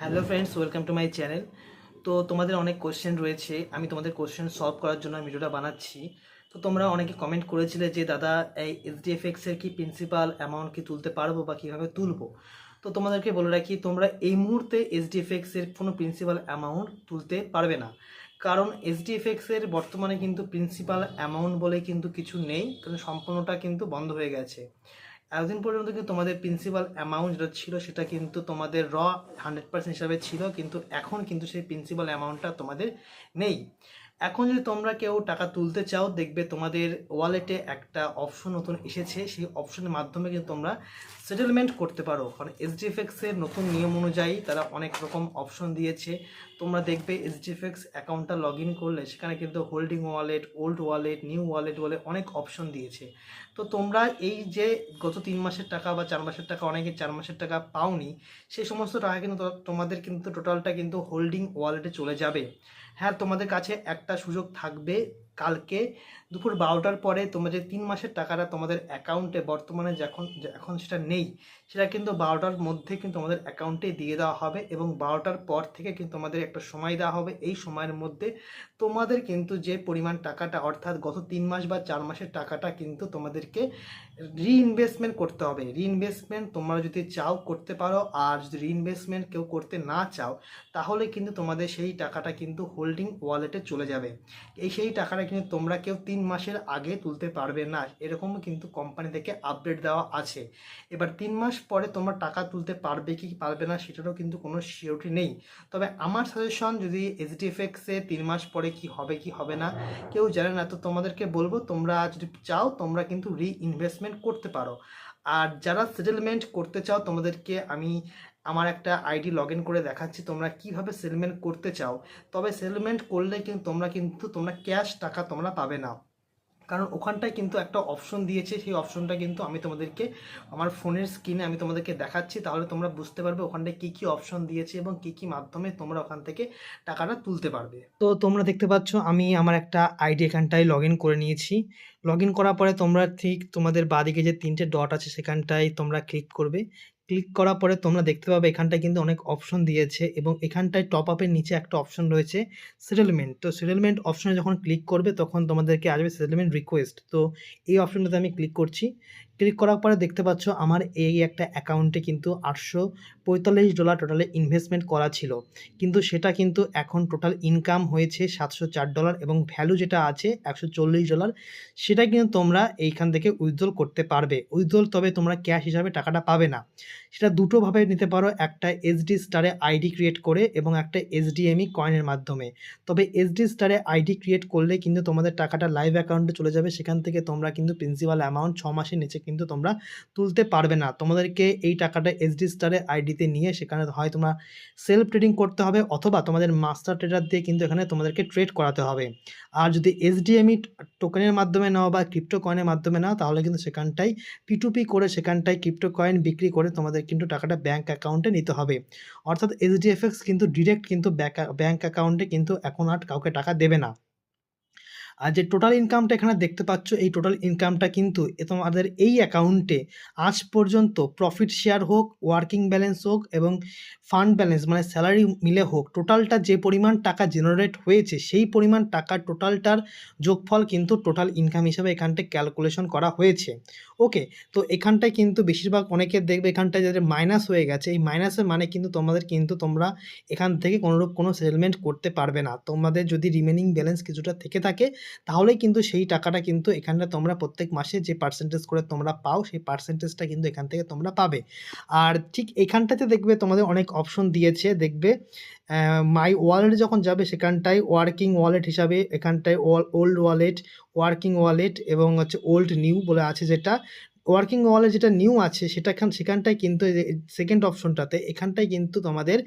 Hello friends welcome to my channel তো তোমাদের অনেক কোশ্চেন রয়েছে, আমি তোমাদের কোশ্চেন সলভ করার জন্য ভিডিওটা বানাচ্ছি। তো তোমরা অনেকে কমেন্ট করেছিলে যে, দাদা, এই এইচডিএফএক্স এর কি প্রিন্সিপাল অ্যামাউন্ট কি তুলতে পারব বা কীভাবে তুলবো? তো তোমাদেরকে বলে রাখি, তোমরা এই মুহূর্তে এইচডিএফএক্স এর কোনো প্রিন্সিপাল অ্যামাউন্ট তুলতে পারবে না। কারণ এইচডিএফএক্স এর বর্তমানে কিন্তু প্রিন্সিপাল অ্যামাউন্ট বলে কিন্তু কিছু নেই কারণ সম্পূর্ণটা কিন্তু বন্ধ হয়ে গেছে। এতদিন পর্যন্ত কিন্তু তোমাদের প্রিন্সিপাল অ্যামাউন্ট যেটা ছিল, সেটা কিন্তু তোমাদের র হান্ড্রেড পার্সেন্ট হিসাবে ছিল, কিন্তু এখন কিন্তু সেই প্রিন্সিপাল অ্যামাউন্টটা তোমাদের নেই। এখন যদি তোমরা কেউ টাকা তুলতে চাও, দেখবে তোমাদের ওয়ালেটে একটা অপশন নতুন এসেছে। সেই অপশনের মাধ্যমে কিন্তু তোমরা সেটেলমেন্ট করতে পারো। কারণ এইচডিএফএক্স এর নতুন নিয়ম অনুযায়ী তারা অনেক রকম অপশন দিয়েছে। তোমরা দেখবে এইচডিএফএক্স অ্যাকাউন্টটা লগ ইন করলে সেখানে কিন্তু holding wallet old wallet new wallet বলে অনেক অপশন দিয়েছে। তো তোমরা এই যে গত তিন মাসের টাকা বা চার মাসের টাকা, অনেকে চার মাসের টাকা পাওনি, সেই সমস্ত টাকা কিন্তু তোমাদের কিন্তু টোটালটা কিন্তু হোল্ডিং ওয়ালেটে চলে যাবে। হ্যাঁ তোমাদের কাছে একটা সুযোগ থাকবে কালকে দুপুর বারোটার পরে তোমাদের তিন মাসের টাকাটা তোমাদের অ্যাকাউন্টে বর্তমানে যখন এখন সেটা নেই, সেটা কিন্তু বারোটার মধ্যে কিন্তু তোমাদের অ্যাকাউন্টে দিয়ে দেওয়া হবে এবং বারোটার পর থেকে কিন্তু তোমাদের একটা সময় দেওয়া হবে। এই সময়ের মধ্যে তোমাদের কিন্তু যে পরিমাণ টাকাটা, অর্থাৎ গত তিন মাস বা চার মাসের টাকাটা কিন্তু তোমাদেরকে রিইনভেস্টমেন্ট করতে হবে। রিইনভেস্টমেন্ট তোমরা যদি চাও করতে পারো, আর যদি রিইনভেস্টমেন্ট কেউ করতে না চাও, তাহলে কিন্তু তোমাদের সেই টাকাটা কিন্তু হোল্ডিং ওয়ালেটে চলে যাবে। এই সেই টাকাটা কিন্তু তোমরা কেউ তিন মাসের আগে তুলতে পারবে না, এরকম কিন্তু কোম্পানি থেকে আপডেট দেওয়া আছে। এবার তিন মাস পরে তোমরা টাকা তুলতে পারবে কি পারবে না, সেটারও কিন্তু কোনো সিওরিটি নেই। তবে আমার সাজেশন যদি এইচডিএফএক্সে তিন মাস পরে কি হবে কি হবে না, কেউ জানে না, তো তোমাদেরকে বলব, তোমরা যদি চাও, তোমরা কিন্তু রিইনভেস্টমেন্ট করতে পারো। আর যারা সেটেলমেন্ট করতে চাও, তোমাদেরকে আমি আমার একটা আইডি লগ ইন করে দেখাচ্ছি। তোমরা কীভাবে সেটেলমেন্ট করতে চাও? তবে সেটেলমেন্ট করলে কিন্তু তোমরা কিন্তু, তোমরা ক্যাশ টাকা তোমরা পাবে না। কারণ ওখানটায় কিন্তু একটা অপশন দিয়েছে, সেই অপশনটা কিন্তু আমি তোমাদেরকে আমার ফোনের স্ক্রিনে আমি তোমাদেরকে দেখাচ্ছি। তাহলে তোমরা বুঝতে পারবে ওখানটায় কী কী অপশন দিয়েছে এবং কী কী মাধ্যমে তোমরা ওখান থেকে টাকাটা তুলতে পারবে। তো তোমরা দেখতে পাচ্ছ, আমি আমার একটা আইডি এখানটায় লগ করে নিয়েছি। লগ করার পরে তোমরা ঠিক তোমাদের বাদিকে যে তিনটে ডট আছে সেখানটায় তোমরা ক্লিক করবে। ক্লিক করার পরে তোমরা দেখতে পাবে এখানটায় কিন্তু অনেক অপশন দিয়েছে এবং এখানটায় টপ আপের নিচে একটা অপশন রয়েছে সেটেলমেন্ট তো সেটেলমেন্ট অপশনে যখন ক্লিক করবে তখন তোমাদেরকে আসবে সেটেলমেন্ট রিকোয়েস্ট তো এই অপশনটাতে আমি ক্লিক করছি। ক্লিক করার পরে দেখতে পাচ্ছ আমার এই একটা অ্যাকাউন্টে কিন্তু আটশো পঁয়তাল্লিশ ডলার টোটালে ইনভেস্টমেন্ট করা ছিল। কিন্তু সেটা কিন্তু এখন টোটাল ইনকাম হয়েছে সাতশো চার ডলার এবং ভ্যালু যেটা আছে একশো চল্লিশ ডলার, সেটা কিন্তু তোমরা এইখান থেকে উইথড্রল করতে পারবে। উইথড্রল তবে তোমরা ক্যাশ হিসাবে টাকাটা পাবে না। সেটা দুটোভাবে নিতে পারো, একটা এসডি স্টারে আইডি ক্রিয়েট করে এবং একটা এসডিএমই কয়েনের মাধ্যমে। তবে এসডি স্টারে আইডি ক্রিয়েট করলে কিন্তু তোমাদের টাকাটা লাইভ অ্যাকাউন্টে চলে যাবে, সেখান থেকে তোমরা কিন্তু প্রিন্সিপাল অ্যামাউন্ট ছ মাসের নিচে কিন্তু তোমরা তুলতে পারবে না। তোমাদেরকে এই টাকাটা এসডি স্টারে আইডিতে নিয়ে সেখানে হয় তোমরা সেলফ ট্রেডিং করতে হবে অথবা তোমাদের মাস্টার ট্রেডার দিয়ে কিন্তু এখানে তোমাদেরকে ট্রেড করাতে হবে। আর যদি এসডিএমই টোকেনের মাধ্যমে নাও বা ক্রিপ্টো কয়েনের মাধ্যমে নাও, তাহলে কিন্তু সেখানটাই পি করে সেখানটায় ক্রিপ্টো কয়েন বিক্রি করে তোমাদের কিন্তু টাকাটা ব্যাঙ্ক অ্যাকাউন্টে নিতে হবে। অর্থাৎ এইচডিএফএক্স কিন্তু ডিরেক্ট কিন্তু ব্যাঙ্ক অ্যাকাউন্টে কিন্তু এখন আর কাউকে টাকা দেবে না। আর যে টোটাল ইনকামটা এখানে দেখতে পাচ্ছ, এই টোটাল ইনকামটা কিন্তু তোমাদের এই অ্যাকাউন্টে আজ পর্যন্ত প্রফিট শেয়ার হোক ওয়ার্কিং ব্যালেন্স হোক এবং ফান্ড ব্যালেন্স মানে স্যালারি মিলে হোক টোটালটা যে পরিমাণ টাকা জেনারেট হয়েছে, সেই পরিমাণ টাকা টোটালটার যোগফল কিন্তু টোটাল ইনকাম হিসাবে এখানটায় ক্যালকুলেশন করা হয়েছে। ওকে তো এখানটায় কিন্তু বেশিরভাগ অনেকের দেখবে এখানটায় যাদের মাইনাস হয়ে গেছে, এই মাইনাসের মানে কিন্তু তোমাদের কিন্তু তোমরা এখান থেকে কোনোরূপ কোনো সেটেলমেন্ট করতে পারবে না। তোমাদের যদি রিমেনিং ব্যালেন্স কিছুটা থেকে থাকে তাহলেই কিন্তু সেই টাকাটা কিন্তু এখানে তোমরা প্রত্যেক মাসে যে পার্সেন্টেজ করে তোমরা পাও, সেই পার্সেন্টেজটা কিন্তু এখান থেকে তোমরা পাবে। আর ঠিক এখানটাতে দেখবে তোমাদের অনেক অপশন দিয়েছে। দেখবে মাই ওয়ালেট যখন যাবে সেখানটায় ওয়ার্কিং ওয়ালেট হিসাবে, এখানটায় ওল্ড ওয়ালেট ওয়ার্কিং ওয়ালেট এবং হচ্ছে ওল্ড নিউ বলে আছে যেটা ওয়ার্কিং ওয়ালেট যেটা নিউ আছে সেটা এখান সেখানটায় কিন্তু সেকেন্ড অপশনটাতে এখানটায় কিন্তু তোমাদের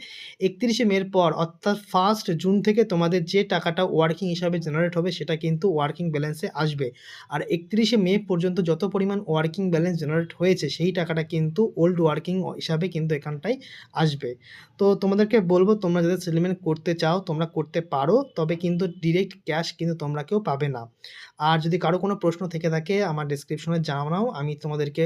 একত্রিশে মের পর, অর্থাৎ ফার্স্ট জুন থেকে তোমাদের যে টাকাটা ওয়ার্কিং হিসাবে জেনারেট হবে, সেটা কিন্তু ওয়ার্কিং ব্যালেন্সে আসবে। আর একত্রিশে মে পর্যন্ত যত পরিমাণ ওয়ার্কিং ব্যালেন্স জেনারেট হয়েছে, সেই টাকাটা কিন্তু ওল্ড ওয়ার্কিং হিসাবে কিন্তু এখানটায় আসবে। তো তোমাদেরকে বলব, তোমরা যাদের সেটেলমেন্ট করতে চাও, তোমরা করতে পারো, তবে কিন্তু ডিরেক্ট ক্যাশ কিন্তু তোমরা কেউ পাবে না। আর যদি কারও কোনো প্রশ্ন থেকে থাকে, আমার ডিসক্রিপশনে জানাও আমি তোমাদেরকে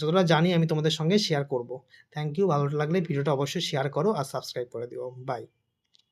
যতটা জানি আমি তোমাদের সঙ্গে শেয়ার করব। থ্যাংক ইউ ভালো লাগলে ভিডিওটা অবশ্যই শেয়ার করো আর সাবস্ক্রাইব করে দিও। বাই